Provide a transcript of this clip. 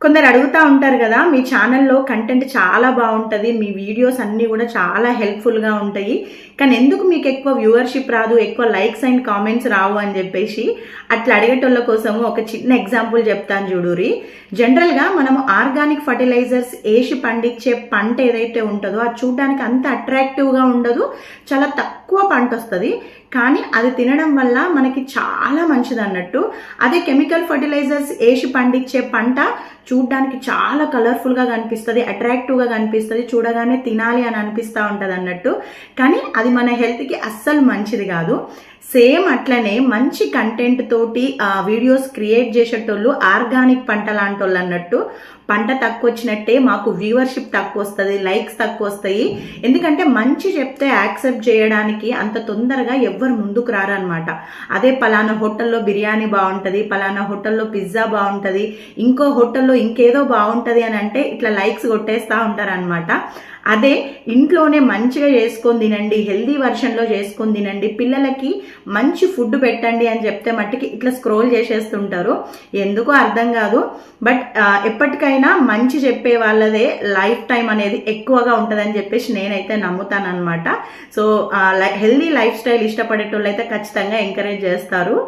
కొందరు అడుగుతూ ఉంటారు కదా మీ ఛానల్లో కంటెంట్ చాలా బాగుంటుంది మీ వీడియోస్ అన్నీ కూడా చాలా హెల్ప్ఫుల్గా ఉంటాయి. కానీ ఎందుకు మీకు ఎక్కువ వ్యూవర్షిప్ రాదు ఎక్కువ లైక్స్ అండ్ కామెంట్స్ రావు అని చెప్పేసి అట్లా అడిగేటోళ్ళ కోసము ఒక చిన్న ఎగ్జాంపుల్ చెప్తాను చూడురి జనరల్గా మనము ఆర్గానిక్ ఫర్టిలైజర్స్ వేసి పండించే పంట ఏదైతే ఉంటుందో అది చూడడానికి అంత అట్రాక్టివ్గా ఉండదు చాలా తక్కువ పంట వస్తుంది కానీ అది తినడం వల్ల మనకి చాలా మంచిది అన్నట్టు. అదే కెమికల్ ఫర్టిలైజర్స్ వేసి పండించే పంట చూడ్డానికి చాలా కలర్ఫుల్గా కనిపిస్తుంది అట్రాక్టివ్గా కనిపిస్తుంది చూడగానే తినాలి అని అనిపిస్తూ ఉంటుంది అన్నట్టు కానీ అది మన హెల్త్కి అస్సలు మంచిది కాదు. సేమ్ అట్లనే మంచి కంటెంట్ తోటి ఆ వీడియోస్ క్రియేట్ చేసేటోళ్ళు ఆర్గానిక్ పంట లాంటి అన్నట్టు పంట తక్కువ వచ్చినట్టే మాకు వ్యూవర్షిప్ తక్కువ వస్తుంది లైక్స్ తక్కువ వస్తాయి ఎందుకంటే మంచి చెప్తే యాక్సెప్ట్ చేయడానికి అంత తొందరగా ఎవ్వరు ముందుకు రారనమాట అదే పలానా హోటల్లో బిర్యానీ బాగుంటుంది పలానా హోటల్లో పిజ్జా బాగుంటుంది ఇంకో హోటల్లో ఇంకేదో బాగుంటుంది అని అంటే ఇట్లా లైక్స్ కొట్టేస్తూ ఉంటారనమాట అదే ఇంట్లోనే మంచిగా చేసుకొని తినండి హెల్దీ వర్షన్లో చేసుకొని తినండి పిల్లలకి మంచి ఫుడ్ పెట్టండి అని చెప్తే మట్టికి ఇట్లా స్క్రోల్ చేసేస్తుంటారు. ఎందుకో అర్థం కాదు. బట్ ఎప్పటికైనా మంచి చెప్పే వాళ్ళదే లైఫ్ టైం అనేది ఎక్కువగా ఉంటుందని చెప్పేసి నేనైతే నమ్ముతాను అనమాట సో హెల్దీ లైఫ్ స్టైల్ ఇష్టపడేటోళ్ళు అయితే ఖచ్చితంగా ఎంకరేజ్ చేస్తారు.